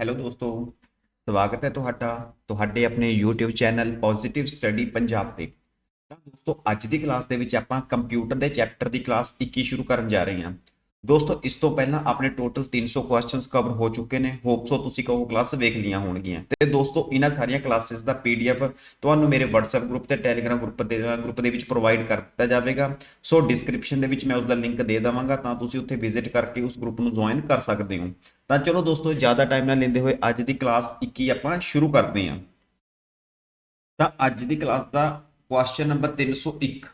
Hello ਦੋਸਤੋ, ਸਵਾਗਤ ਹੈ ਤੁਹਾਡਾ, ਤੁਹਾਡੇ ਆਪਣੇ YouTube channel positive study Punjab ਤੇ। ਤਾਂ ਦੋਸਤੋ, ਅੱਜ ਦੀ ਕਲਾਸ ਦੇ ਵਿੱਚ ਆਪਾਂ ਕੰਪਿਊਟਰ ਦੇ ਚੈਪਟਰ ਦੀ ਕਲਾਸ 21 ਸ਼ੁਰੂ ਕਰਨ ਜਾ ਰਹੇ ਹਾਂ। ਦੋਸਤੋ, ਇਸ ਤੋਂ ਪਹਿਲਾਂ ਆਪਣੇ ਟੋਟਲ 300 ਕੁਐਸਚਨਸ ਕਵਰ ਹੋ ਚੁੱਕੇ ਨੇ। ਹੋਪ ਸੋ ਤੁਸੀਂ ਕਹੋ ਕਲਾਸ ਵੇਖ ਲੀਆਂ ਹੋਣਗੀਆਂ। ਤੇ ਦੋਸਤੋ, ਇਹਨਾਂ ਸਾਰੀਆਂ ਕਲਾਸਿਸ ਦਾ PDF ਤੁਹਾਨੂੰ ਮੇਰੇ WhatsApp ਗਰੁੱਪ ਤੇ Telegram ਗਰੁੱਪ ਦੇ ਗਰੁੱਪ ਦੇ ਵਿੱਚ ਪ੍ਰੋਵਾਈਡ ਕਰ ਦਿੱਤਾ ਜਾਵੇਗਾ। ਸੋ ਡਿਸਕ੍ਰਿਪਸ਼ਨ ਦੇ ਵਿੱਚ ਮੈਂ ਉਸ ਦਾ ਲਿੰਕ ਦੇ ਦੇਵਾਂਗਾ ਤਾਂ ਤੁਸੀਂ ਉੱਥੇ ਵਿਜ਼ਿਟ ਕਰਕੇ ਉਸ ਗਰੁੱਪ ਨੂੰ ਜੁਆਇਨ ਕਰ ਸਕਦੇ ਹੋ। ਤਾਂ ਚਲੋ ਦੋਸਤੋ, ਜ਼ਿਆਦਾ ਟਾਈਮ ਨਾ ਲੈਂਦੇ ਹੋਏ ਅੱਜ ਦੀ ਕਲਾਸ 21 ਆਪਾਂ ਸ਼ੁਰੂ ਕਰਦੇ ਹਾਂ। ਤਾਂ ਅੱਜ ਦੀ ਕਲਾਸ ਦਾ ਕੁਐਸਚਨ ਨੰਬਰ 301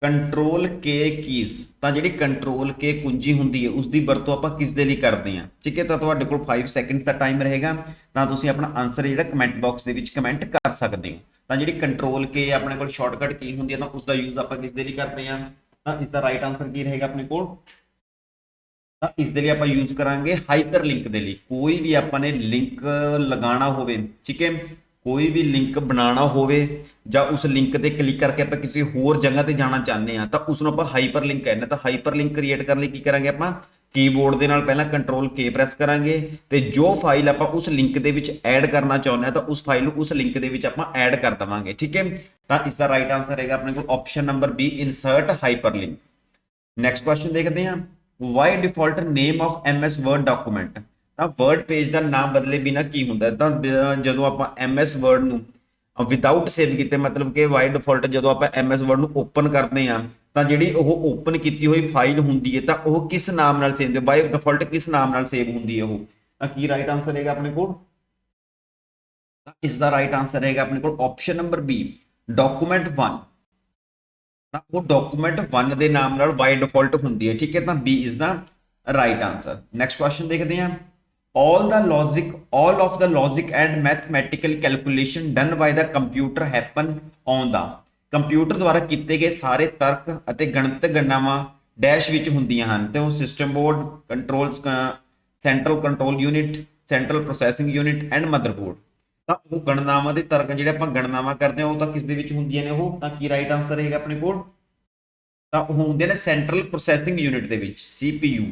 ਕੰਟਰੋਲ ਕੇ ਕੀਜ਼ ਤਾਂ ਜਿਹੜੀ ਕੰਟਰੋਲ ਕੇ ਕੁੰਜੀ ਹੁੰਦੀ ਹੈ ਉਸ ਦੀ ਵਰਤੋਂ ਆਪਾਂ ਕਿਸ ਦੇ ਲਈ ਕਰਦੇ ਹਾਂ? ਠੀਕ ਹੈ, ਤਾਂ ਤੁਹਾਡੇ ਕੋਲ 5 ਸੈਕਿੰਡਸ ਦਾ ਟਾਈਮ ਰਹੇਗਾ। ਤਾਂ ਤੁਸੀਂ ਆਪਣਾ ਆਨਸਰ ਜਿਹੜਾ ਕਮੈਂਟ ਬਾਕਸ ਦੇ ਵਿੱਚ ਕਮੈਂਟ ਕਰ ਸਕਦੇ ਹੋ। ਤਾਂ ਜਿਹੜੀ ਕੰਟਰੋਲ ਕੇ ਆਪਣੇ ਕੋਲ ਸ਼ਾਰਟਕਟ ਕੀ ਹੁੰਦੀ ਹੈ, ਤਾਂ ਉਸ ਦਾ ਯੂਜ਼ ਆਪਾਂ ਕਿਸ ਦੇ ਲਈ ਕਰਦੇ ਹਾਂ? ਤਾਂ ਇਸ ਦਾ ਰਾਈਟ ਆਨਸਰ ਕੀ ਰਹੇਗਾ ਆਪਣੇ ਕੋਲ? ਤਾਂ ਇਸ ਦੇ ਲਈ ਆਪਾਂ ਯੂਜ਼ ਕਰਾਂਗੇ ਹਾਈਪਰ ਲਿੰਕ ਦੇ ਲਈ। ਕੋਈ ਵੀ ਆਪਾਂ ਨੇ ਲਿੰਕ ਲਗਾਉਣਾ ਹੋਵੇ, ਠੀਕ ਹੈ? ਕੋਈ ਵੀ ਲਿੰਕ ਬਣਾਉਣਾ ਹੋਵੇ ਜਾਂ ਉਸ ਲਿੰਕ ਤੇ ਕਲਿੱਕ ਕਰਕੇ ਆਪਾਂ ਕਿਸੇ ਹੋਰ ਜਗ੍ਹਾ ਤੇ ਜਾਣਾ ਚਾਹੁੰਦੇ ਆ ਤਾਂ ਉਸ ਨੂੰ ਆਪਾਂ ਹਾਈਪਰ ਲਿੰਕ ਕਹਿੰਦੇ ਤਾਂ ਹਾਈਪਰ ਲਿੰਕ ਕ੍ਰੀਏਟ ਕਰਨ ਲਈ ਕੀ ਕਰਾਂਗੇ ਆਪਾਂ? ਕੀਬੋਰਡ ਦੇ ਨਾਲ ਪਹਿਲਾਂ ਕੰਟਰੋਲ ਕੇ ਪ੍ਰੈਸ ਕਰਾਂਗੇ ਤੇ ਜੋ ਫਾਈਲ ਆਪਾਂ ਉਸ ਲਿੰਕ ਦੇ ਵਿੱਚ ਐਡ ਕਰਨਾ ਚਾਹੁੰਦੇ ਆ ਤਾਂ ਉਸ ਫਾਈਲ ਨੂੰ ਉਸ ਲਿੰਕ ਦੇ ਵਿੱਚ ਆਪਾਂ ਐਡ ਕਰ ਦਵਾਂਗੇ, ਠੀਕ ਹੈ? ਤਾਂ ਇਸ ਦਾ ਰਾਈਟ ਆਨਸਰ ਹੈਗਾ ਆਪਣੇ ਕੋਲ option number B insert hyperlink next question ਦੇਖਦੇ ਹਾਂ। Why default name of MS Word document ਤਾਂ ਵਰਡ ਪੇਜ ਦਾ ਨਾਮ ਬਦਲੇ ਬਿਨਾ ਕੀ ਹੁੰਦਾ? ਤਾਂ ਜਦੋਂ ਆਪਾਂ MS ਵਰਡ ਨੂੰ ਵਿਦਆਊਟ ਸੇਵ ਕੀਤੇ, ਮਤਲਬ ਕਿ ਵਾਈ ਡਿਫਾਲਟ ਜਦੋਂ ਆਪਾਂ MS ਵਰਡ ਨੂੰ ਓਪਨ ਕਰਦੇ ਹਾਂ, ਤਾਂ ਜਿਹੜੀ ਉਹ ਓਪਨ ਕੀਤੀ ਹੋਈ ਫਾਈਲ ਹੁੰਦੀ ਹੈ, ਤਾਂ ਉਹ ਕਿਸ ਨਾਮ ਨਾਲ ਸੇਵ ਹੁੰਦੀ ਹੈ? ਬਾਈ ਡਿਫਾਲਟ ਕਿਸ ਨਾਮ ਨਾਲ ਸੇਵ ਹੁੰਦੀ ਹੈ ਉਹ? ਤਾਂ ਕੀ ਰਾਈਟ ਆਨਸਰ ਹੈਗਾ ਆਪਣੇ ਕੋਲ? ਤਾਂ ਇਸ ਦਾ ਰਾਈਟ ਆਨਸਰ ਹੈਗਾ ਆਪਣੇ ਕੋਲ? ਆਪਸ਼ਨ ਨੰਬਰ ਬੀ ਡਾਕੂਮੈਂਟ 1 ਤਾਂ ਉਹ ਡਾਕੂਮੈਂਟ 1 ਦੇ ਨਾਮ ਨਾਲ ਬਾਈ ਡਿਫਾਲਟ ਹੁੰਦੀ ਹੈ, ਠੀਕ ਹੈ? ਤਾਂ B is the right answer next question ਦੇਖਦੇ ਹਾਂ। All the logic, all of the logic and mathematical calculation done by the computer happen on the computer ਦੁਆਰਾ ਕੀਤੇ ਗਏ ਸਾਰੇ ਤਰਕ ਅਤੇ ਗਣਿਤਕ ਗਣਨਾਵਾਂ ਡੈਸ਼ ਵਿੱਚ ਹੁੰਦੀਆਂ ਹਨ। ਤੇ ਉਹ system board control central control unit central processing unit and motherboard ਤਾਂ ਉਹ ਗਣਨਾਵਾਂ ਦੇ ਤਰਕ ਜਿਹੜੇ ਆਪਾਂ ਗਣਨਾਵਾਂ ਕਰਦੇ ਹਾਂ, ਉਹ ਤਾਂ ਕਿਸ ਦੇ ਵਿੱਚ ਹੁੰਦੀਆਂ ਨੇ ਉਹ? ਤਾਂ ਕੀ ਰਾਈਟ ਆਨਸਰ ਹੈਗਾ ਆਪਣੇ ਕੋਲ? ਤਾਂ ਉਹ ਹੁੰਦੇ ਨੇ ਸੈਂਟਰਲ ਪ੍ਰੋਸੈਸਿੰਗ ਯੂਨਿਟ ਦੇ ਵਿੱਚ CPU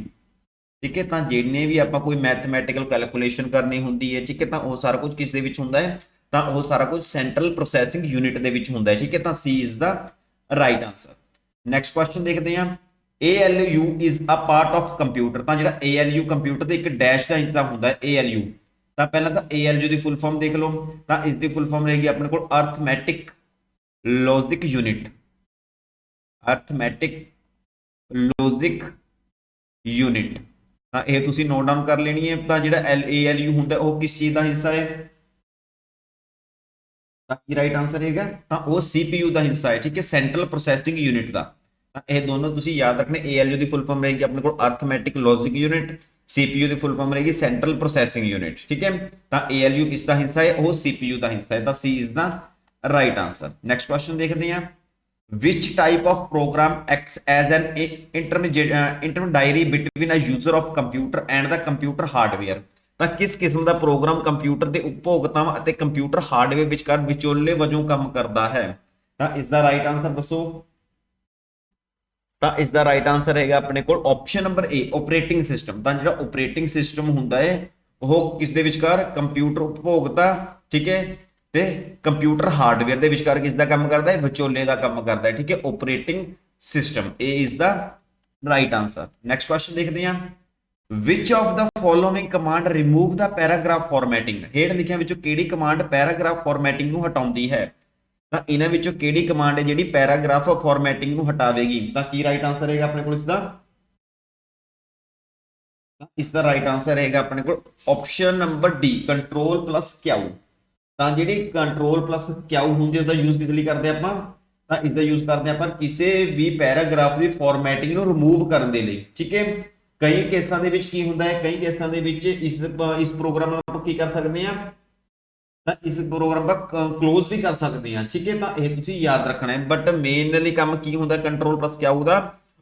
ਠੀਕ ਹੈ, ਤਾਂ ਜਿੰਨੇ ਵੀ ਆਪਾਂ ਕੋਈ ਮੈਥਮੈਟੀਕਲ ਕੈਲਕੂਲੇਸ਼ਨ ਕਰਨੀ ਹੁੰਦੀ ਹੈ, ਠੀਕ ਹੈ, ਤਾਂ ਉਹ ਸਾਰਾ ਕੁਝ ਕਿਸ ਦੇ ਵਿੱਚ ਹੁੰਦਾ ਹੈ? ਤਾਂ ਉਹ ਸਾਰਾ ਕੁਝ ਸੈਂਟਰਲ ਪ੍ਰੋਸੈਸਿੰਗ ਯੂਨਿਟ ਦੇ ਵਿੱਚ ਹੁੰਦਾ ਹੈ, ਠੀਕ ਹੈ, ਤਾਂ C is the right answer next question ਦੇਖਦੇ ਹਾਂ। ALU is a part of computer ਤਾਂ ਜਿਹੜਾ ALU ਕੰਪਿਊਟਰ ਦੇ ਇੱਕ ਡੈਸ਼ ਦਾ ਹਿੱਸਾ ਹੁੰਦਾ ਹੈ ALU ਤਾਂ ਪਹਿਲਾਂ ਤਾਂ ALU ਦੀ ਫੁੱਲ ਫਾਰਮ ਦੇਖ ਲਓ, ਤਾਂ ਇਸ ਦੀ ਫੁੱਲ ਫਾਰਮ ਰਹੇਗੀ ਆਪਣੇ ਕੋਲ arithmetic logic unit arithmetic logic unit ਤਾਂ ਇਹ ਤੁਸੀਂ ਨੋਟ ਡਾਊਨ ਕਰ ਲੈਣੀ ਹੈ, ਤਾਂ ਜਿਹੜਾ LALU ਹੁੰਦਾ, ਉਹ ਕਿਸ ਚੀਜ਼ ਦਾ ਹਿੱਸਾ ਹੈ? ਤਾਂ ਕੀ ਰਾਈਟ ਆਨਸਰ ਹੈਗਾ? ਤਾਂ ਉਹ CPU ਦਾ ਹਿੱਸਾ ਹੈ, ਠੀਕ ਹੈ ਸੈਂਟਰਲ ਪ੍ਰੋਸੈਸਿੰਗ ਯੂਨਿਟ ਦਾ। ਤਾਂ ਇਹ ਦੋਨੋਂ ਤੁਸੀਂ ਯਾਦ ਰੱਖਣੇ ALU ਦੀ ਫੁੱਲ ਫਾਰਮ ਰਹੇਗੀ ਆਪਣੇ ਕੋਲ ਅਰਥਮੈਟਿਕ ਲੌਜਿਕ ਯੂਨਿਟ CPU ਦੀ ਫੁੱਲ ਫਾਰਮ ਰਹੇਗੀ ਸੈਂਟਰਲ ਪ੍ਰੋਸੈਸਿੰਗ ਯੂਨਿਟ ਠੀਕ ਹੈ? ਤਾਂ ALU ਕਿਸ ਦਾ ਹਿੱਸਾ ਹੈ? ਉਹ CPU ਦਾ ਹਿੱਸਾ ਹੈ। ਤਾਂ C is the right answer next question ਦੇਖਦੇ ਹਾਂ। Which type of program acts as an intermediary between a user of computer and the computer hardware? ਤਾਂ ਕਿਸ ਕਿਸਮ ਦਾ ਪ੍ਰੋਗਰਾਮ ਕੰਪਿਊਟਰ ਦੇ ਉਪਭੋਗਤਾਵਾਂ ਅਤੇ ਕੰਪਿਊਟਰ ਹਾਰਡਵੇਅਰ ਵਿਚਕਾਰ ਵਿਚੋਲੇ ਵਜੋਂ ਕੰਮ ਕਰਦਾ ਹੈ? ਤਾਂ ਇਸ ਦਾ ਰਾਈਟ ਆਨਸਰ ਦੱਸੋ। ਤਾਂ ਇਸ ਦਾ ਰਾਈਟ ਆਨਸਰ ਹੈਗਾ ਆਪਣੇ ਕੋਲ option number A operating system ਤਾਂ ਜਿਹੜਾ ਆਪਰੇਟਿੰਗ ਸਿਸਟਮ ਹੁੰਦਾ ਹੈ ਉਹ ਕਿਸ ਦੇ ਵਿਚਕਾਰ? ਕੰਪਿਊਟਰ ਉਪਭੋਗਤਾ, ਠੀਕ ਹੈ ਤੇ ਕੰਪਿਊਟਰ ਹਾਰਡਵੇਅਰ ਦੇ ਵਿਚਕਾਰ ਕਿਸ ਦਾ ਕੰਮ ਕਰਦਾ ਹੈ ਵਿਚੋਲੇ ਦਾ ਕੰਮ ਕਰਦਾ ਹੈ ਠੀਕ ਹੈ operating system A is the right answer next question ਦੇਖਦੇ ਹਾਂ which of the following command remove the paragraph formatting? ਹੇਠ ਲਿਖਿਆਂ ਵਿੱਚੋਂ ਕਿਹੜੀ ਕਮਾਂਡ ਪੈਰਾਗ੍ਰਾਫ ਫਾਰਮੈਟਿੰਗ ਨੂੰ ਹਟਾਉਂਦੀ ਹੈ? ਤਾਂ ਇਹਨਾਂ ਵਿੱਚੋਂ ਕਿਹੜੀ ਕਮਾਂਡ ਹੈ ਜਿਹੜੀ ਪੈਰਾਗ੍ਰਾਫ ਫਾਰਮੈਟਿੰਗ ਨੂੰ ਹਟਾਵੇਗੀ? ਤਾਂ ਕੀ ਰਾਈਟ ਆਨਸਰ ਹੈਗਾ ਆਪਣੇ ਕੋਲ ਇਸ ਦਾ ਤਾਂ ਇਸ ਦਾ ਰਾਈਟ ਆਨਸਰ ਹੈਗਾ ਆਪਣੇ ਕੋਲ option number D control plus Q ਤਾਂ ਜਿਹੜੀ ਕੰਟਰੋਲ ਪਲੱਸ ਕਿਊ ਹੁੰਦੀ ਹੈ, ਉਹਦਾ ਯੂਜ਼ ਕਿਸ ਲਈ ਕਰਦੇ ਆਪਾਂ? ਤਾਂ ਇਸ ਦਾ ਯੂਜ਼ ਕਰਦੇ ਆਪਾਂ ਕਿਸੇ ਵੀ ਪੈਰਾਗ੍ਰਾਫ ਦੀ ਫਾਰਮੈਟਿੰਗ ਨੂੰ ਰਿਮੂਵ ਕਰਨ ਦੇ ਲਈ, ਠੀਕ ਹੈ? ਕਈ ਕੇਸਾਂ ਦੇ ਵਿੱਚ ਕੀ ਹੁੰਦਾ ਹੈ? ਕਈ ਕੇਸਾਂ ਦੇ ਵਿੱਚ ਇਸ ਇਸ ਪ੍ਰੋਗਰਾਮ ਨੂੰ ਆਪਾਂ ਕੀ ਕਰ ਸਕਦੇ ਹਾਂ? ਤਾਂ ਇਸ ਪ੍ਰੋਗਰਾਮ ਦਾ ਕਲੋਜ਼ ਵੀ ਕਰ ਸਕਦੇ ਹਾਂ, ਠੀਕ ਹੈ? ਤਾਂ ਇਹ ਤੁਸੀਂ ਯਾਦ ਰੱਖਣਾ ਹੈ। ਬਟ ਮੇਨਲੀ ਕੰਮ ਕੀ ਹੁੰਦਾ? ਕੰਟਰੋਲ ਪਲੱਸ ਕਿਊ ਦਾ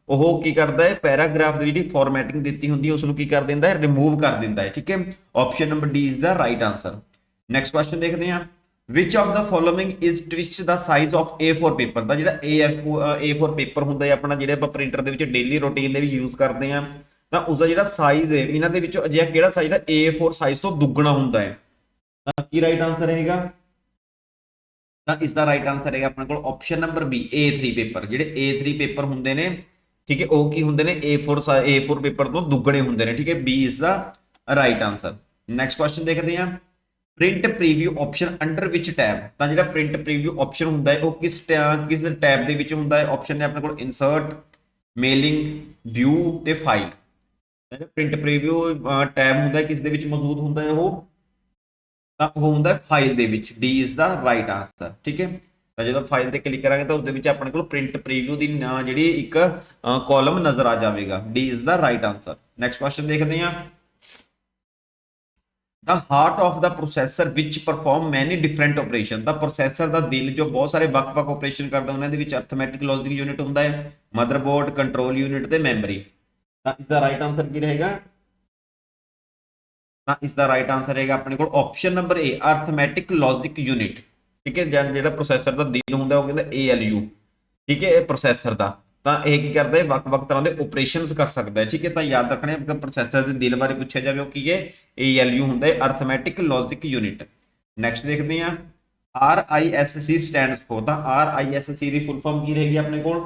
ਉਹ ਕੀ ਕਰਦਾ ਹੈ? ਪੈਰਾਗ੍ਰਾਫ ਦੀ ਜਿਹੜੀ ਫਾਰਮੈਟਿੰਗ ਦਿੱਤੀ ਹੁੰਦੀ ਹੈ ਉਸ ਨੂੰ ਕੀ ਕਰ ਦਿੰਦਾ ਹੈ? ਰਿਮੂਵ ਕਰ ਦਿੰਦਾ ਹੈ, ਠੀਕ ਹੈ? Option number D is the right answer next question ਦੇਖਦੇ ਹਾਂ। Which of the following is twixt the size of A4 paper ਦਾ ਜਿਹੜਾ A4 A4 ਪੇਪਰ ਹੁੰਦਾ ਹੈ, ਆਪਣਾ ਜਿਹੜੇ ਆਪਾਂ ਪ੍ਰਿੰਟਰ ਦੇ ਵਿੱਚ ਡੇਲੀ ਰੂਟੀਨ ਦੇ ਵਿੱਚ ਯੂਜ਼ ਕਰਦੇ ਹਾਂ, ਤਾਂ ਉਸਦਾ ਜਿਹੜਾ ਸਾਈਜ਼ ਹੈ, ਇਹਨਾਂ ਦੇ ਵਿੱਚੋਂ ਅਜਿਹਾ ਕਿਹੜਾ ਸਾਈਜ਼ ਹੈ? A4 ਸਾਈਜ਼ ਤੋਂ ਦੁੱਗਣਾ ਹੁੰਦਾ ਹੈ। ਤਾਂ ਕੀ ਰਾਈਟ ਆਨਸਰ ਰਹੇਗਾ? ਤਾਂ ਇਸ ਦਾ ਰਾਈਟ ਆਨਸਰ ਹੈਗਾ ਆਪਣੇ ਕੋਲ option number B A3 paper ਜਿਹੜੇ A3 ਪੇਪਰ ਹੁੰਦੇ ਨੇ, ਠੀਕ ਹੈ, ਉਹ ਕੀ ਹੁੰਦੇ ਨੇ? A4 ਸਾ- A4 ਪੇਪਰ ਤੋਂ ਦੁੱਗਣੇ ਹੁੰਦੇ ਨੇ, ਠੀਕ ਹੈ, B is the right answer next question ਦੇਖਦੇ ਹਾਂ। ਪ੍ਰਿੰਟ ਪ੍ਰੀਵਿਊ ਆਪਸ਼ਨ ਅੰਡਰ ਵਿਚ ਟੈਬ ਤਾਂ ਜਿਹੜਾ ਪ੍ਰਿੰਟ ਪ੍ਰੀਵਿਊ ਆਪਸ਼ਨ ਹੁੰਦਾ ਹੈ, ਉਹ ਕਿਸ ਟੈ- ਕਿਸ ਟੈਬ ਦੇ ਵਿੱਚ ਹੁੰਦਾ ਹੈ? ਆਪਸ਼ਨ ਨੇ ਆਪਣੇ ਕੋਲ ਇਨਸਰਟ ਮੇਲਿੰਗ ਵਿਊ ਤੇ ਫਾਈਲ ਪ੍ਰਿੰਟ ਪ੍ਰੀਵਿਊ ਟੈਬ ਹੁੰਦਾ ਹੈ, ਕਿਸ ਦੇ ਵਿੱਚ ਮੌਜੂਦ ਹੁੰਦਾ ਹੈ ਉਹ? ਤਾਂ ਉਹ ਹੁੰਦਾ ਫਾਈਲ ਦੇ ਵਿੱਚ D is the right answer ਠੀਕ ਹੈ? ਤਾਂ ਜਦੋਂ ਫਾਈਲ ਤੇ ਕਲਿੱਕ ਕਰਾਂਗੇ ਤਾਂ ਉਸ ਦੇ ਵਿੱਚ ਆਪਣੇ ਕੋਲ ਪ੍ਰਿੰਟ ਪ੍ਰੀਵਿਊ ਦੀ ਨਾਂ ਜਿਹੜੀ ਇੱਕ ਕਾਲਮ ਨਜ਼ਰ ਆ ਜਾਵੇਗਾ। D is the right answer next question ਦੇਖਦੇ ਹਾਂ। The heart of the processor ਵਿੱਚ perform many different operation. The processor ਦਾ ਦਿਲ ਜੋ ਬਹੁਤ ਸਾਰੇ ਵੱਖ-ਵੱਖ ਆਪਰੇਸ਼ਨ ਕਰਦਾ, ਉਹਨਾਂ ਦੇ ਵਿੱਚ ਅਰਥਮੈਟਿਕ ਲੌਜਿਕ ਯੂਨਿਟ ਹੁੰਦਾ ਹੈ ਮਦਰਬੋਰਡ ਕੰਟਰੋਲ ਯੂਨਿਟ ਤੇ ਮੈਮਰੀ ਤਾਂ ਇਸ ਦਾ ਰਾਈਟ ਆਨਸਰ ਕੀ ਰਹੇਗਾ? ਤਾਂ ਇਸ ਦਾ ਰਾਈਟ ਆਨਸਰ ਰਹੇਗਾ ਆਪਣੇ ਕੋਲ option number A arithmetic logic unit ਠੀਕ ਹੈ ਜਿਹੜਾ ਪ੍ਰੋਸੈਸਰ ਦਾ ਦਿਲ ਹੁੰਦਾ, ਉਹ ਕਹਿੰਦਾ ALU ਠੀਕ ਹੈ, ਇਹ ਪ੍ਰੋਸੈਸਰ ਦਾ। ਤਾਂ ਇਹ ਕੀ ਕਰਦਾ ਹੈ? ਵੱਖ-ਵੱਖ ਤਰ੍ਹਾਂ ਦੇ ਆਪਰੇਸ਼ਨਸ ਕਰ ਸਕਦਾ ਹੈ। ਠੀਕ ਹੈ, ਤਾਂ ਯਾਦ ਰੱਖਣਾ ਹੈ ਪ੍ਰੋਸੈਸਰ ਦੇ ਦਿਲ ਬਾਰੇ ਪੁੱਛਿਆ ਜਾਵੇ, ਉਹ ਕੀ ਹੈ? ALU ਹੁੰਦਾ ਹੈ ਅਰਥਮੈਟਿਕ ਲੌਜਿਕ ਯੂਨਿਟ ਨੈਕਸਟ ਦੇਖਦੇ ਹਾਂ। RISC ਸਟੈਂਡਸ ਫॉर ਤਾਂ RISC ਦੀ ਫੁੱਲ ਫਾਰਮ ਕੀ ਰਹੇਗੀ ਆਪਣੇ ਕੋਲ?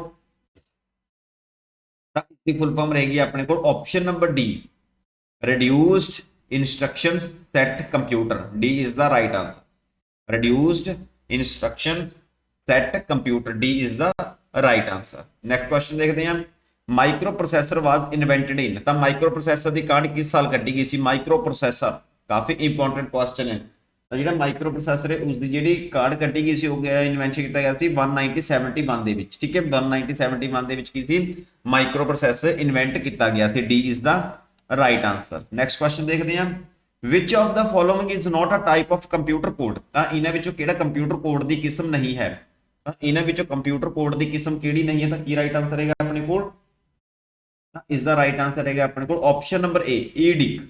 ਤਾਂ ਇਸ ਦੀ ਫੁੱਲ ਫਾਰਮ ਰਹੇਗੀ ਆਪਣੇ ਕੋਲ option number D reduced instructions set computer. D is the right answer. Reduced instructions set computer. D is the right answer. Next question ਦੇਖਦੇ ਹਾਂ। ਮਾਈਕਰੋ ਪ੍ਰੋਸੈਸਰ ਵਾਸ ਇਨਵੈਂਟਡ ਤਾਂ ਮਾਈਕਰੋ ਦੀ ਕਾਢ ਕਿਸ ਸਾਲ ਕੱਢੀ ਗਈ ਸੀ? ਮਾਈਕਰੋ ਕਾਫੀ ਇੰਪੋਰਟੈਂਟ ਕੁਐਸਚਨ ਹੈ। ਤਾਂ ਜਿਹੜਾ ਮਾਈਕਰੋ ਪ੍ਰੋਸੈਸਰ ਹੈ ਉਸ ਦੀ ਜਿਹੜੀ ਕਾਢ ਕੱਢੀ ਗਈ ਸੀ, ਉਹ ਗਿਆ ਇਨਵੈਂਸ਼ਨ ਕੀਤਾ ਗਿਆ ਸੀ 1971 ਦੇ ਵਿੱਚ। ਠੀਕ ਹੈ? 1971 ਦੇ ਵਿੱਚ ਕੀ ਸੀ? ਮਾਈਕਰੋ ਪ੍ਰੋਸੈਸਰ ਇਨਵੈਂਟ ਕੀਤਾ ਗਿਆ ਸੀ। D is the right answer next question ਦੇਖਦੇ ਹਾਂ। Which of the following is not a type of computer code? ਤਾਂ ਇਹਨਾਂ ਵਿੱਚੋਂ ਕਿਹੜਾ ਕੰਪਿਊਟਰ ਕੋਡ ਦੀ ਕਿਸਮ ਨਹੀਂ ਹੈ? ਤਾਂ ਇਹਨਾਂ ਵਿੱਚੋਂ ਕੰਪਿਊਟਰ ਕੋਡ ਦੀ ਕਿਸਮ ਕਿਹੜੀ ਨਹੀਂ ਹੈ ਤਾਂ ਕੀ ਰਾਈਟ ਆਨਸਰ ਹੈਗਾ ਆਪਣੇ ਕੋਲ? ਤਾਂ ਇਸ ਦਾ ਰਾਈਟ ਆਨਸਰ ਹੈਗਾ ਆਪਣੇ ਕੋਲ ਆਪਸ਼ਨ ਨੰਬਰ A EDIC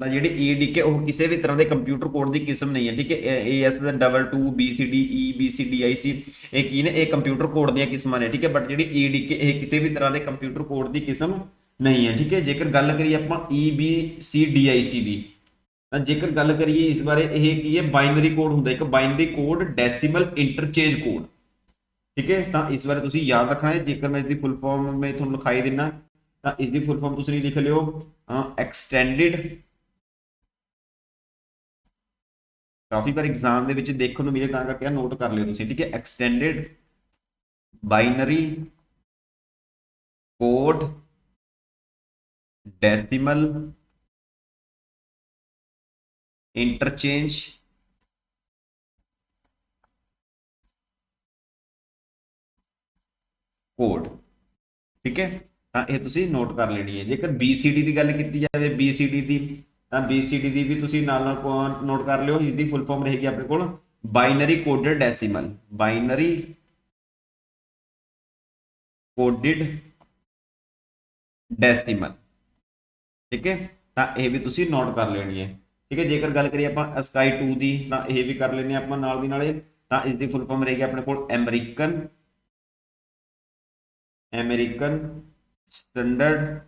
ਤਾਂ ਜਿਹੜੀ EDIC ਹੈ, ਉਹ ਕਿਸੇ ਵੀ ਤਰ੍ਹਾਂ ਦੇ ਕੰਪਿਊਟਰ ਕੋਡ ਦੀ ਕਿਸਮ ਨਹੀਂ ਹੈ, ਠੀਕ ਹੈ? AS ਦਾ 22 BCD E BCD IC ਇਹ ਕੀ ਨੇ? ਇਹ ਕੰਪਿਊਟਰ ਕੋਡ ਦੀਆਂ ਕਿਸਮਾਂ ਨੇ, ਠੀਕ ਹੈ? ਬਟ ਜਿਹੜੀ EDIC ਇਹ ਕਿਸੇ ਵੀ ਤਰ੍ਹਾਂ ਦੇ ਕੰਪਿਊਟਰ ਕੋਡ ਦੀ ਕਿਸਮ ਨਹੀਂ ਹੈ, ਠੀਕ ਹੈ? ਜੇਕਰ ਗੱਲ ਕਰੀਏ ਆਪਾਂ E EBCDIC ਦੀ ਤਾਂ ਜੇਕਰ ਗੱਲ ਕਰੀਏ ਇਸ ਬਾਰੇ, ਇਹ ਕੀ ਹੈ? ਬਾਈਨਰੀ ਕੋਡ ਹੁੰਦਾ ਇੱਕ binary code decimal interchange code ਠੀਕ ਹੈ? ਤਾਂ ਇਸ ਬਾਰੇ ਤੁਸੀਂ ਯਾਦ ਰੱਖਣਾ ਹੈ। ਜੇਕਰ ਮੈਂ ਇਸ ਦੀ ਫੁੱਲ ਫਾਰਮ ਮੈਂ ਤੁਹਾਨੂੰ ਲਿਖਾਈ ਦਿੰਨਾ, ਤਾਂ ਇਸ ਦੀ ਫੁੱਲ ਫਾਰਮ ਤੁਸੀਂ ਲਿਖ ਲਿਓ ਐਕਸਟੈਂਡਡ ਕਾਫੀ ਵਾਰ ਐਗਜ਼ਾਮ ਦੇ ਵਿੱਚ ਦੇਖਣ ਨੂੰ ਮਿਲੇ ਤਾਂ ਕਰਕੇ ਨੋਟ ਕਰ ਲਿਓ ਤੁਸੀਂ, ਠੀਕ ਹੈ? Extended binary code decimal interchange code. ਠੀਕ ਹੈ? ਤਾਂ ਇਹ ਤੁਸੀਂ ਨੋਟ ਕਰ ਲੈਣੀ ਹੈ। ਜੇਕਰ BCD ਦੀ ਗੱਲ ਕੀਤੀ ਜਾਵੇ BCD ਦੀ, ਤਾਂ BCD ਦੀ ਵੀ ਤੁਸੀਂ ਨਾਲ ਨਾਲ ਨੋਟ ਕਰ ਲਿਓ। ਇਸ ਦੀ ਫੁੱਲ ਫਾਰਮ ਰਹੇਗੀ ਆਪਣੇ ਕੋਲ। Binary coded decimal binary coded decimal ਠੀਕ ਹੈ? ਤਾਂ ਇਹ ਵੀ ਤੁਸੀਂ ਨੋਟ ਕਰ ਲੈਣੀ ਹੈ। ਠੀਕ ਹੈ? ਜੇਕਰ ਗੱਲ ਕਰੀਏ ਆਪਾਂ ਸਕਾਈ 2 ਦੀ, ਤਾਂ ਇਹ ਵੀ ਕਰ ਲੈਣੇ ਆਪਾਂ ਨਾਲ ਦੀ ਨਾਲੇ। ਤਾਂ ਇਸ ਦੀ ਫੁੱਲ ਫਾਰਮ ਰਹੇਗੀ ਆਪਣੇ ਕੋਲ American American standard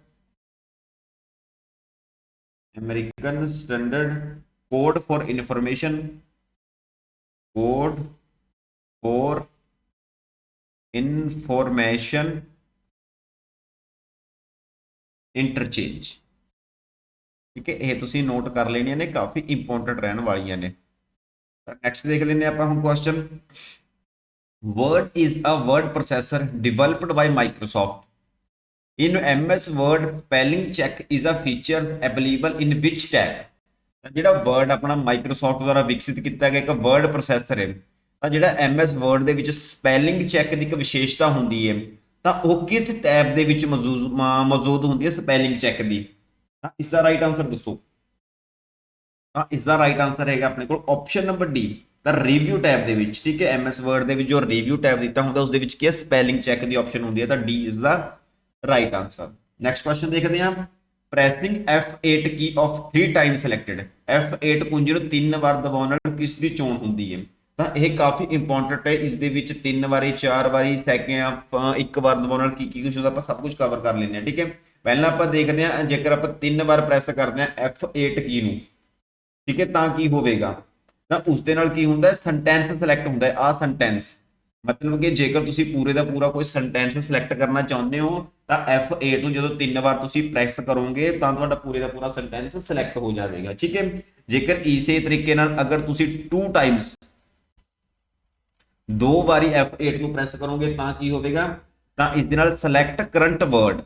American standard code for information code for information interchange ਠੀਕ ਹੈ, ਇਹ ਤੁਸੀਂ ਨੋਟ ਕਰ ਲੈਣੀਆਂ ਨੇ, ਕਾਫੀ ਇੰਪੋਰਟੈਂਟ ਰਹਿਣ ਵਾਲੀਆਂ ਨੇ। ਤਾਂ ਨੈਕਸਟ ਦੇਖ ਲੈਂਦੇ ਆਪਾਂ ਹੁਣ question word is a word processor developed by microsoft. In ms word, spelling check is a feature available in which tab? ਤਾਂ ਜਿਹੜਾ ਵਰਡ ਆਪਣਾ ਮਾਈਕਰੋਸਾਫਟ ਦੁਆਰਾ ਵਿਕਸਿਤ ਕੀਤਾ ਗਿਆ, ਇੱਕ ਵਰਡ ਪ੍ਰੋਸੈਸਰ ਹੈ। ਤਾਂ ਜਿਹੜਾ ms word ਦੇ ਵਿੱਚ ਸਪੈਲਿੰਗ ਚੈੱਕ ਦੀ ਇੱਕ ਵਿਸ਼ੇਸ਼ਤਾ ਹੁੰਦੀ ਹੈ, ਤਾਂ ਉਹ ਕਿਸ ਟੈਬ ਦੇ ਵਿੱਚ ਮੌਜੂਦ ਮੌਜੂਦ ਹੁੰਦੀ ਹੈ ਸਪੈਲਿੰਗ ਚੈੱਕ ਦੀ? ਤਾਂ ਇਸ ਦਾ ਰਾਈਟ ਆਨਸਰ ਦੱਸੋ। ਤਾਂ ਇਸ ਦਾ ਰਾਈਟ ਆਨਸਰ ਹੈਗਾ ਆਪਣੇ ਕੋਲ ਆਪਸ਼ਨ ਨੰਬਰ ਡੀ ਤਾਂ ਰਿਵਿਊ ਟੈਬ ਦੇ ਵਿੱਚ, ਠੀਕ ਹੈ MS ਵਰਡ ਦੇ ਵਿੱਚ ਜੋ ਰਿਵਿਊ ਟੈਬ ਦਿੱਤਾ ਹੁੰਦਾ ਉਸ ਦੇ ਵਿੱਚ ਕੀ ਹੈ? ਸਪੈਲਿੰਗ ਚੈੱਕ ਦੀ ਆਪਸ਼ਨ ਹੁੰਦੀ ਹੈ, ਤਾਂ D is the right answer next question ਦੇਖਦੇ ਹਾਂ। Pressing F8 key of 3 time selected F8 ਕੁੰਜੀ ਨੂੰ ਤਿੰਨ ਵਾਰ ਦਬਾਉਣ ਨਾਲ ਕਿਸ ਦੀ ਚੋਣ ਹੁੰਦੀ ਹੈ? ਤਾਂ ਇਹ ਕਾਫੀ ਇੰਪੋਰਟੈਂਟ ਹੈ। ਇਸ ਦੇ ਵਿੱਚ ਤਿੰਨ ਵਾਰੀ, ਚਾਰ ਵਾਰੀ ਸੈਕਿੰਡ ਇੱਕ ਵਾਰ ਦਬਾਉਣ ਨਾਲ ਕੀ ਕੀ ਕੁਝ ਉਹਦਾ ਆਪਾਂ ਸਭ ਕੁਝ ਕਵਰ ਕਰ ਲੈਂਦੇ ਹਾਂ, ਠੀਕ ਹੈ? ਪਹਿਲਾਂ ਆਪਾਂ ਦੇਖਦੇ ਹਾਂ, ਜੇਕਰ ਆਪਾਂ ਤਿੰਨ ਵਾਰ ਪ੍ਰੈਸ ਕਰਦੇ ਹਾਂ F8 ਕੀ ਨੂੰ, ਠੀਕ ਹੈ, ਤਾਂ ਕੀ ਹੋਵੇਗਾ? ਤਾਂ ਉਸ ਦੇ ਨਾਲ ਕੀ ਹੁੰਦਾ ਹੈ? ਸੈਂਟੈਂਸ ਸਿਲੈਕਟ ਹੁੰਦਾ ਹੈ ਆ ਸੈਂਟੈਂਸ ਮਤਲਬ ਕਿ ਜੇਕਰ ਤੁਸੀਂ ਪੂਰੇ ਦਾ ਪੂਰਾ ਕੋਈ ਸੈਂਟੈਂਸ ਸਿਲੈਕਟ ਕਰਨਾ ਚਾਹੁੰਦੇ ਹੋ, ਤਾਂ F8 ਨੂੰ ਜਦੋਂ ਤਿੰਨ ਵਾਰ ਤੁਸੀਂ ਪ੍ਰੈਸ ਕਰੋਗੇ, ਤਾਂ ਤੁਹਾਡਾ ਪੂਰੇ ਦਾ ਪੂਰਾ ਸੈਂਟੈਂਸ ਸਿਲੈਕਟ ਹੋ ਜਾਵੇਗਾ, ਠੀਕ ਹੈ? ਜੇਕਰ ਇਸੇ ਤਰੀਕੇ ਨਾਲ ਅਗਰ ਤੁਸੀਂ 2 ਟਾਈਮਸ ਦੋ ਵਾਰੀ F8 ਨੂੰ ਪ੍ਰੈਸ ਕਰੋਗੇ, ਤਾਂ ਕੀ ਹੋਵੇਗਾ? ਤਾਂ ਇਸ ਦੇ ਨਾਲ select current word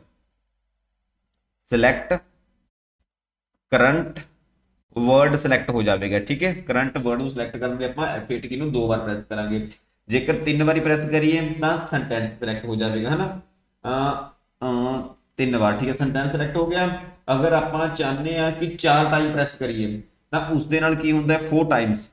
select current word select ਹੋ ਜਾਵੇਗਾ ਠੀਕ ਹੈ ਕਰੰਟ ਵਰਡ ਨੂੰ ਸਿਲੈਕਟ ਕਰਨ ਦੇ ਆਪਾਂ F8 ਕੀ ਨੂੰ ਦੋ ਵਾਰ ਪ੍ਰੈਸ ਕਰਾਂਗੇ ਜੇਕਰ ਤਿੰਨ ਵਾਰੀ ਪ੍ਰੈਸ ਕਰੀਏ ਤਾਂ ਸੈਂਟੈਂਸ ਸਿਲੈਕਟ ਹੋ ਜਾਵੇਗਾ ਹਨਾ ਅ ਅ ਤਿੰਨ ਵਾਰ ਠੀਕ ਹੈ ਸੈਂਟੈਂਸ ਸਿਲੈਕਟ ਹੋ ਗਿਆ ਅਗਰ ਆਪਾਂ ਚਾਹੁੰਦੇ ਆ ਕਿ ਚਾਰ ਟਾਈਮ ਪ੍ਰੈਸ ਕਰੀਏ ਤਾਂ ਉਸ ਦੇ ਨਾਲ ਕੀ ਹੁੰਦਾ ਹੈ 4 ਟਾਈਮਸ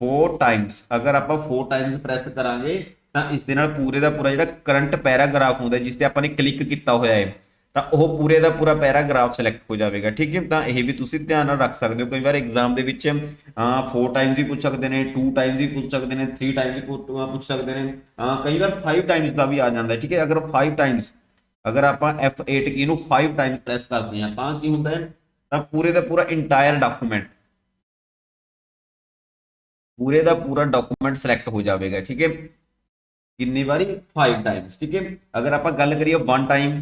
4 ਟਾਈਮਸ ਅਗਰ ਆਪਾਂ 4 ਟਾਈਮਸ ਪ੍ਰੈਸ ਕਰਾਂਗੇ ਤਾਂ ਇਸ ਦੇ ਨਾਲ ਪੂਰੇ ਦਾ ਪੂਰਾ ਜਿਹੜਾ ਕਰੰਟ ਪੈਰਾਗ੍ਰਾਫ ਹੁੰਦਾ ਜਿਸ ਤੇ ਆਪਾਂ ਨੇ ਕਲਿੱਕ ਕੀਤਾ ਹੋਇਆ ਹੈ, ਤਾਂ ਉਹ ਪੂਰੇ ਦਾ ਪੂਰਾ ਪੈਰਾਗ੍ਰਾਫ ਸਿਲੈਕਟ ਹੋ ਜਾਵੇਗਾ, ਠੀਕ ਹੈ? ਤਾਂ ਇਹ ਵੀ ਤੁਸੀਂ ਧਿਆਨ ਨਾਲ ਰੱਖ ਸਕਦੇ ਹੋ, ਕਈ ਵਾਰ ਐਗਜ਼ਾਮ ਦੇ ਵਿੱਚ 4 ਟਾਈਮਸ ਵੀ ਪੁੱਛ ਸਕਦੇ ਨੇ 2 ਟਾਈਮਸ ਵੀ ਪੁੱਛ ਸਕਦੇ ਨੇ 3 ਟਾਈਮਸ ਵੀ ਪੁੱਛ ਸਕਦੇ ਨੇ ਕਈ ਵਾਰ 5 ਟਾਈਮਸ ਦਾ ਵੀ ਆ ਜਾਂਦਾ ਹੈ, ਠੀਕ ਹੈ? ਅਗਰ 5 ਟਾਈਮਸ ਅਗਰ ਆਪਾਂ F8 ਕੀ ਨੂੰ 5 ਟਾਈਮ ਪ੍ਰੈਸ ਕਰਦੇ ਹਾਂ, ਤਾਂ ਕੀ ਹੁੰਦਾ ਹੈ? ਤਾਂ ਪੂਰੇ ਦਾ ਪੂਰਾ ਇੰਟਾਇਰ ਡਾਕੂਮੈਂਟ ਪੂਰੇ ਦਾ ਪੂਰਾ ਡਾਕੂਮੈਂਟ ਸਿਲੈਕਟ ਹੋ ਜਾਵੇਗਾ, ਠੀਕ ਹੈ? ਕਿੰਨੀ ਵਾਰੀ? 5 ਟਾਈਮਸ ਠੀਕ ਹੈ? ਅਗਰ ਆਪਾਂ ਗੱਲ ਕਰੀਏ 1 ਟਾਈਮ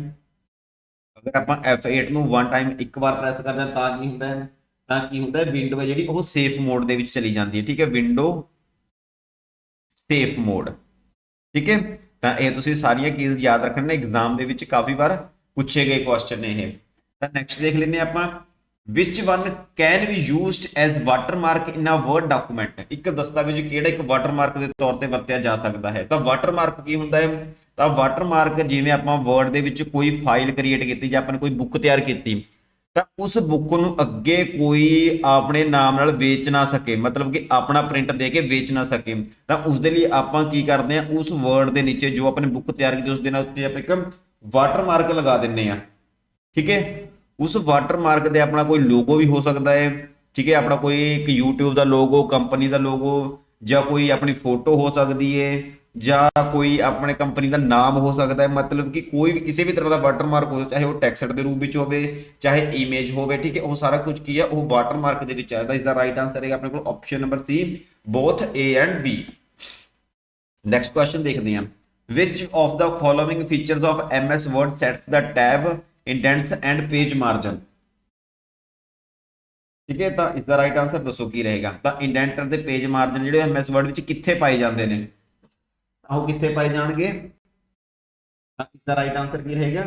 ਅਗਰ ਆਪਾਂ F8 ਨੂੰ 1 ਟਾਈਮ ਇੱਕ ਵਾਰ ਪ੍ਰੈਸ ਕਰਦੇ ਹਾਂ, ਤਾਂ ਕੀ ਹੁੰਦਾ ਹੈ? ਤਾਂ ਕੀ ਹੁੰਦਾ ਹੈ? ਵਿੰਡੋ ਹੈ ਜਿਹੜੀ, ਉਹ ਸੇਫ ਮੋਡ ਦੇ ਵਿੱਚ ਚਲੀ ਜਾਂਦੀ ਹੈ, ਠੀਕ ਹੈ? ਵਿੰਡੋ ਸੇਫ ਮੋਡ ਠੀਕ ਹੈ? ਤਾਂ ਇਹ ਤੁਸੀਂ ਸਾਰੀਆਂ ਕੀਜ਼ ਯਾਦ ਰੱਖਣਾ ਨੇ ਐਗਜ਼ਾਮ ਦੇ ਵਿੱਚ ਕਾਫੀ ਵਾਰ ਪੁੱਛੇ ਗਏ ਕੁਐਸਚਨ ਨੇ ਇਹ। ਤਾਂ ਨੈਕਸਟ ਦੇਖ ਲੈਂਦੇ ਹਾਂ ਆਪਾਂ। Which one can be used as watermark in a word document. ਇੱਕ ਦਸਤਾਵੇਜ਼ ਕਿਹੜਾ ਇੱਕ ਵਾਟਰਮਾਰਕ ਦੇ ਤੌਰ ਤੇ ਵਰਤਿਆ ਜਾ ਸਕਦਾ ਹੈ? ਤਾਂ ਵਾਟਰਮਾਰਕ ਕੀ ਹੁੰਦਾ ਹੈ? ਤਾਂ ਵਾਟਰਮਾਰਕ ਜਿਵੇਂ ਆਪਾਂ ਵਰਡ ਦੇ ਵਿੱਚ ਕੋਈ ਫਾਈਲ ਕ੍ਰੀਏਟ ਕੀਤੀ ਜਾਂ ਆਪਾਂ ਨੇ ਕੋਈ ਬੁੱਕ ਤਿਆਰ ਕੀਤੀ, ਤਾਂ ਉਸ ਬੁੱਕ ਨੂੰ ਅੱਗੇ ਕੋਈ ਆਪਣੇ ਨਾਮ ਨਾਲ ਵੇਚ ਨਾ ਸਕੇ, ਮਤਲਬ ਕਿ ਆਪਣਾ ਪ੍ਰਿੰਟ ਦੇ ਕੇ ਵੇਚ ਨਾ ਸਕੇ, ਤਾਂ ਉਸ ਦੇ ਲਈ ਆਪਾਂ ਕੀ ਕਰਦੇ ਹਾਂ? ਉਸ ਵਰਡ ਦੇ ਨੀਚੇ ਜੋ ਆਪਾਂ ਨੇ ਬੁੱਕ ਤਿਆਰ ਕੀਤੀ, ਉਸ ਦੇ ਨਾਲ ਉੱਤੇ ਆਪਾਂ ਇੱਕ ਵਾਟਰਮਾਰਕ ਲਗਾ ਦਿੰਨੇ ਆ ਠੀਕ ਹੈ? ਉਸ ਵਾਟਰਮਾਰਕ ਦੇ ਆਪਣਾ ਕੋਈ ਲੋਗੋ ਵੀ ਹੋ ਸਕਦਾ ਹੈ। ਠੀਕ ਹੈ, ਆਪਣਾ ਕੋਈ ਇੱਕ YouTube ਦਾ ਲੋਗੋ ਕੰਪਨੀ ਦਾ ਲੋਗੋ ਜਾਂ ਕੋਈ ਆਪਣੀ ਫੋਟੋ ਹੋ ਸਕਦੀ ਹੈ ਜਾਂ ਕੋਈ ਆਪਣੇ ਕੰਪਨੀ ਦਾ ਨਾਮ ਹੋ ਸਕਦਾ ਹੈ। ਮਤਲਬ ਕਿ ਕੋਈ ਵੀ ਕਿਸੇ ਵੀ ਤਰ੍ਹਾਂ ਦਾ ਵਾਟਰਮਾਰਕ ਹੋਵੇ, ਚਾਹੇ ਉਹ ਟੈਕਸਟ ਦੇ ਰੂਪ ਵਿੱਚ ਹੋਵੇ, ਚਾਹੇ ਇਮੇਜ ਹੋਵੇ, ਠੀਕ ਹੈ, ਉਹ ਸਾਰਾ ਕੁਝ ਕੀ ਹੈ, ਉਹ ਵਾਟਰਮਾਰਕ ਦੇ ਵਿੱਚ ਆਏਗਾ ਇਸ ਦਾ ਰਾਈਟ ਆਨਸਰ ਹੈਗਾ ਆਪਣੇ ਕੋਲ option number C both A and B next question ਦੇਖਦੇ ਹਾਂ। Which of the following features of MS Word sets the tab indents and page margin ਠੀਕ ਹੈ, ਤਾਂ ਇਸ ਦਾ ਰਾਈਟ ਆਨਸਰ ਦੱਸੋ ਕੀ ਰਹੇਗਾ? ਤਾਂ ਇੰਡੈਂਟਰ ਦੇ ਪੇਜ ਮਾਰਜਨ ਜਿਹੜੇ MS ਵਰਡ ਵਿੱਚ ਕਿੱਥੇ ਪਾਏ ਜਾਂਦੇ ਨੇ? ਤਾਂ ਉਹ ਕਿੱਥੇ ਪਾਏ ਜਾਣਗੇ? ਤਾਂ ਇਸ ਦਾ ਰਾਈਟ ਆਨਸਰ ਕੀ ਰਹੇਗਾ?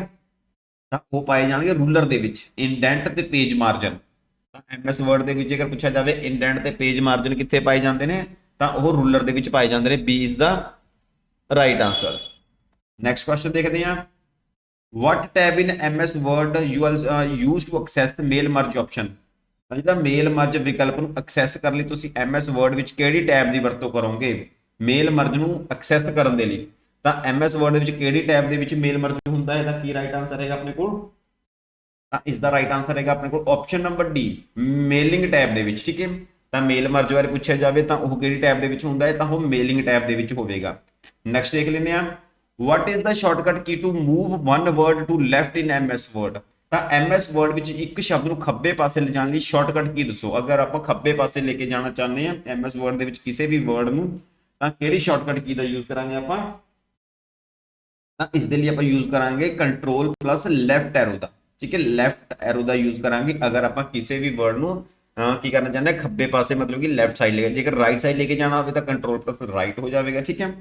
ਤਾਂ ਉਹ ਪਾਏ ਜਾਣਗੇ ਰੂਲਰ ਦੇ ਵਿੱਚ ਇੰਡੈਂਟ ਤੇ ਪੇਜ ਮਾਰਜਨ ਤਾਂ MS ਵਰਡ ਦੇ ਵਿੱਚ ਜੇਕਰ ਪੁੱਛਿਆ ਜਾਵੇ ਇੰਡੈਂਟ ਤੇ ਪੇਜ ਮਾਰਜਨ ਕਿੱਥੇ ਪਾਏ ਜਾਂਦੇ ਨੇ, ਤਾਂ ਉਹ ਰੂਲਰ ਦੇ ਵਿੱਚ ਪਾਏ ਜਾਂਦੇ ਨੇ। B is the right answer next question ਦੇਖਦੇ ਹਾਂ। What tab in ms word you will uh, use to access the mail merge option? ਜਿਹੜਾ ਮੇਲ ਮਰਜ ਵਿਕਲਪ ਨੂੰ ਐਕਸੈਸ ਕਰਨ ਲਈ ਤੁਸੀਂ ms word ਵਿੱਚ ਕਿਹੜੀ ਟੈਬ ਦੀ ਵਰਤੋਂ ਕਰੋਗੇ? ਮੇਲ ਮਰਜ ਨੂੰ ਐਕਸੈਸ ਕਰਨ ਦੇ ਲਈ। ਤਾਂ ms word ਦੇ ਵਿੱਚ ਕਿਹੜੀ ਟੈਬ ਦੇ ਵਿੱਚ ਮੇਲ ਮਰਜ ਹੁੰਦਾ ਹੈ? ਤਾਂ ਕੀ ਰਾਈਟ ਆਨਸਰ ਹੈਗਾ ਆਪਣੇ ਕੋਲ? ਤਾਂ ਇਸ ਦਾ ਰਾਈਟ ਆਨਸਰ ਹੈਗਾ ਆਪਣੇ ਕੋਲ option number D mailing tab ਦੇ ਵਿੱਚ ਠੀਕ ਹੈ? ਤਾਂ ਮੇਲ ਮਰਜ ਬਾਰੇ ਪੁੱਛਿਆ ਜਾਵੇ ਤਾਂ ਉਹ ਕਿਹੜੀ ਟੈਬ ਦੇ ਵਿੱਚ ਹੁੰਦਾ ਹੈ? ਤਾਂ ਉਹ ਮੇਲਿੰਗ ਟੈਬ ਦੇ ਵਿੱਚ ਹੋਵੇਗਾ। ਨੈਕਸਟ ਦੇਖ ਲੈਂਦੇ ਆ what is the shortcut key to move one word to left in ms word? ਤਾਂ ms word ਵਿੱਚ ਇੱਕ ਸ਼ਬਦ ਨੂੰ ਖੱਬੇ ਪਾਸੇ ਲਿਜਾਣ ਲਈ ਸ਼ਾਰਟਕਟ ਕੀ ਦੱਸੋ। ਅਗਰ ਆਪਾਂ ਖੱਬੇ ਪਾਸੇ ਲੈ ਕੇ ਜਾਣਾ ਚਾਹੁੰਦੇ ਆ ms word ਦੇ ਵਿੱਚ ਕਿਸੇ ਵੀ ਵਰਡ ਨੂੰ, ਤਾਂ ਕਿਹੜੀ ਸ਼ਾਰਟਕਟ ਕੀ ਦਾ ਯੂਜ਼ ਕਰਾਂਗੇ ਆਪਾਂ? ਤਾਂ ਇਸ ਦੇ ਲਈ ਆਪਾਂ ਯੂਜ਼ ਕਰਾਂਗੇ ਕੰਟਰੋਲ ਪਲੱਸ ਲੈਫਟ ਐਰੋ ਦਾ। ਠੀਕ ਹੈ ਲੈਫਟ ਐਰੋ ਦਾ ਯੂਜ਼ ਕਰਾਂਗੇ। ਅਗਰ ਆਪਾਂ ਕਿਸੇ ਵੀ ਵਰਡ ਨੂੰ ਕੀ ਕਰਨਾ ਚਾਹੁੰਦੇ ਹਾਂ? ਖੱਬੇ ਪਾਸੇ ਮਤਲਬ ਕਿ ਲੈਫਟ ਸਾਈਡ ਲੈ ਕੇ ਜੇਕਰ ਰਾਈਟ ਸਾਈਡ ਲੈ ਕੇ ਜਾਣਾ ਹੋਵੇ ਤਾਂ ਕੰਟਰੋਲ ਪਲੱਸ ਰਾਈਟ ਹੋ ਜਾਵੇਗਾ। ਠੀਕ ਹੈ।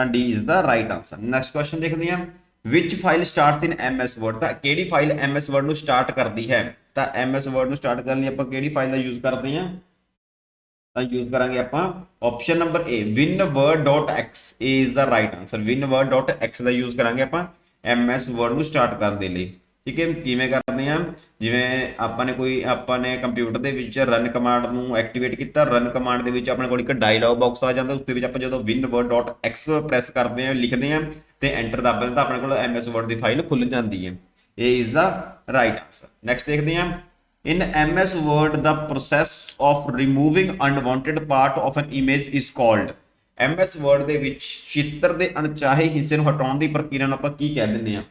ਤਾਂ D is the right answer next question ਦੇਖਦੇ ਹਾਂ ਵਿਚ file starts in MS Word ਤਾਂ ਕਿਹੜੀ ਫਾਈਲ MS Word ਨੂੰ ਸਟਾਰਟ ਕਰਦੀ ਹੈ ਤਾਂ MS Word ਨੂੰ ਸਟਾਰਟ ਕਰਨ ਲਈ ਆਪਾਂ ਕਿਹੜੀ ਫਾਈਲ ਦਾ ਯੂਜ਼ ਕਰਦੇ ਹਾਂ ਤਾਂ ਯੂਜ਼ ਕਰਾਂਗੇ ਆਪਾਂ option number A winword.x A is the right answer winword.x ਦਾ ਯੂਜ਼ ਕਰਾਂਗੇ ਆਪਾਂ MS Word ਨੂੰ ਸਟਾਰਟ ਕਰਨ ਦੇ ਲਈ ਠੀਕ ਹੈ ਕਿਵੇਂ ਕਰਦੇ ਆ? ਜਿਵੇਂ ਆਪਾਂ ਨੇ ਕੋਈ, ਆਪਾਂ ਨੇ ਕੰਪਿਊਟਰ ਦੇ ਵਿੱਚ ਰਨ ਕਮਾਂਡ ਨੂੰ ਐਕਟੀਵੇਟ ਕੀਤਾ ਰਨ ਕਮਾਂਡ ਦੇ ਵਿੱਚ ਆਪਣੇ ਕੋਲ ਇੱਕ ਡਾਇਲੌਗ ਬਾਕਸ ਆ ਜਾਂਦਾ ਉਸ ਦੇ ਵਿੱਚ ਆਪਾਂ ਜਦੋਂ winword.x ਪ੍ਰੈਸ ਕਰਦੇ ਆ, ਲਿਖਦੇ ਆ, ਤੇ ਐਂਟਰ ਦਬਾਉਂਦੇ ਤਾਂ ਆਪਣੇ ਕੋਲ ms word ਦੀ ਫਾਈਲ ਖੁੱਲ ਜਾਂਦੀ ਹੈ। ਇਹ is the right answer next ਦੇਖਦੇ ਹਾਂ in ms word, the process of removing unwanted part of an image is called. MS Word ਦੇ ਵਿੱਚ ਚਿੱਤਰ ਦੇ ਅਣਚਾਹੇ ਹਿੱਸੇ ਨੂੰ ਹਟਾਉਣ ਦੀ ਪ੍ਰਕਿਰਿਆ ਨੂੰ ਆਪਾਂ ਕੀ ਕਹਿ ਦਿੰਦੇ ਆ?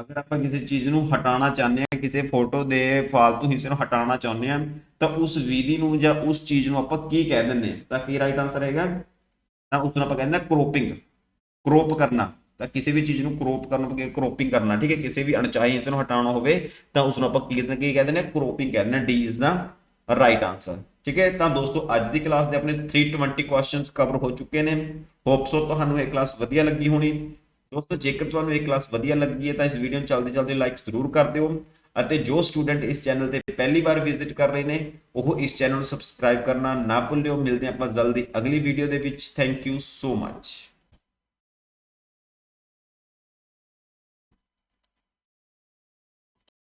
ਅਗਰ ਆਪਾਂ ਕਿਸੇ ਚੀਜ਼ ਨੂੰ ਹਟਾਉਣਾ ਚਾਹੁੰਦੇ ਆ ਕਿਸੇ ਫੋਟੋ ਦੇ ਫਾਲਤੂ ਹਿੱਸੇ ਨੂੰ ਹਟਾਉਣਾ ਚਾਹੁੰਦੇ ਆ ਤਾਂ ਉਸ ਵਿਧੀ ਨੂੰ ਜਾਂ ਉਸ ਚੀਜ਼ ਨੂੰ ਆਪਾਂ ਕੀ ਕਹਿ ਦਿੰਦੇ ਆ ਤਾਂ ਕੀ ਰਾਈਟ ਆਨਸਰ ਹੈਗਾ? ਤਾਂ ਉਸ ਨੂੰ ਆਪਾਂ ਕਹਿੰਦੇ ਆ ਕ੍ਰੋਪਿੰਗ ਕ੍ਰੋਪ ਕਰਨਾ। ਤਾਂ ਕਿਸੇ ਵੀ ਚੀਜ਼ ਨੂੰ ਕ੍ਰੋਪ ਕਰਨ ਨੂੰ ਕ੍ਰੋਪਿੰਗ ਕਰਨਾ, ਠੀਕ ਹੈ? ਕਿਸੇ ਵੀ ਅਣਚਾਹੇ ਹਿੱਸੇ ਨੂੰ ਹਟਾਉਣਾ ਹੋਵੇ, ਤਾਂ ਉਸ ਨੂੰ ਆਪਾਂ ਕੀ ਕਹਿੰਦੇ ਕੀ ਕਹਿੰਦੇ ਨੇ ਕ੍ਰੋਪਿੰਗ ਕਹਿੰਦੇ ਨੇ D is the right answer ਠੀਕ ਹੈ? ਤਾਂ ਦੋਸਤੋ, ਅੱਜ ਦੀ ਕਲਾਸ ਦੇ ਆਪਣੇ 320 ਕੁਐਸਚਨਸ ਕਵਰ ਹੋ ਚੁੱਕੇ ਨੇ। ਹੋਪ ਸੋ ਤੁਹਾਨੂੰ ਇਹ ਕਲਾਸ ਵਧੀਆ ਲੱਗੀ ਹੋਣੀ। ਦੋਸਤੋ, ਜੇਕਰ ਤੁਹਾਨੂੰ ਇਹ ਕਲਾਸ ਵਧੀਆ ਲੱਗੀ ਹੈ ਤਾਂ ਇਸ ਵੀਡੀਓ ਨੂੰ ਚਲਦੇ ਚਲਦੇ ਲਾਈਕ ਜ਼ਰੂਰ ਕਰ ਦਿਓ ਅਤੇ ਜੋ ਸਟੂਡੈਂਟ ਇਸ ਚੈਨਲ ਤੇ ਪਹਿਲੀ ਵਾਰ ਵਿਜ਼ਿਟ ਕਰ ਰਹੇ ਨੇ, ਉਹ ਇਸ ਚੈਨਲ ਨੂੰ ਸਬਸਕ੍ਰਾਈਬ ਕਰਨਾ ਨਾ ਭੁੱਲਿਓ। ਮਿਲਦੇ ਹਾਂ ਆਪਾਂ ਜਲਦੀ ਅਗਲੀ ਵੀਡੀਓ ਦੇ ਵਿੱਚ। Thank you so much